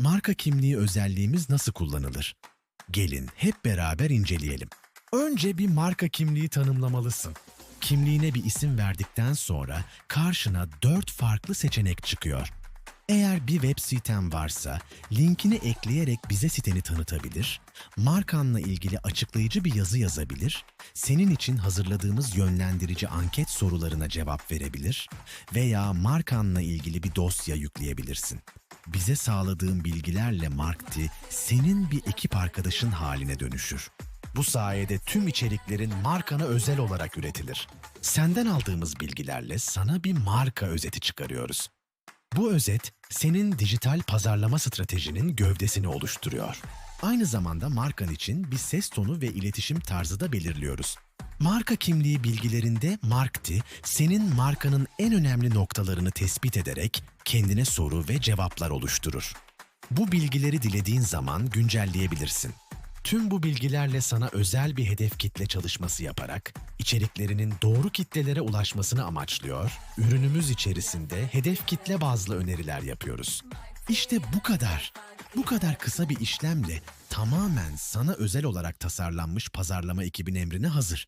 marka kimliği özelliğimiz nasıl kullanılır? Gelin hep beraber inceleyelim. Önce bir marka kimliği tanımlamalısın. Kimliğine bir isim verdikten sonra karşına dört farklı seçenek çıkıyor. Eğer bir web siten varsa linkini ekleyerek bize siteni tanıtabilir, markanla ilgili açıklayıcı bir yazı yazabilir, senin için hazırladığımız yönlendirici anket sorularına cevap verebilir veya markanla ilgili bir dosya yükleyebilirsin. Bize sağladığın bilgilerle Markti senin bir ekip arkadaşın haline dönüşür. Bu sayede tüm içeriklerin markana özel olarak üretilir. Senden aldığımız bilgilerle sana bir marka özeti çıkarıyoruz. Bu özet senin dijital pazarlama stratejinin gövdesini oluşturuyor. Aynı zamanda markan için bir ses tonu ve iletişim tarzı da belirliyoruz. Marka kimliği bilgilerinde Markti, senin markanın en önemli noktalarını tespit ederek kendine soru ve cevaplar oluşturur. Bu bilgileri dilediğin zaman güncelleyebilirsin. Tüm bu bilgilerle sana özel bir hedef kitle çalışması yaparak içeriklerinin doğru kitlelere ulaşmasını amaçlıyor, ürünümüz içerisinde hedef kitle bazlı öneriler yapıyoruz. İşte bu kadar. Bu kadar kısa bir işlemle tamamen sana özel olarak tasarlanmış pazarlama ekibin emrine hazır.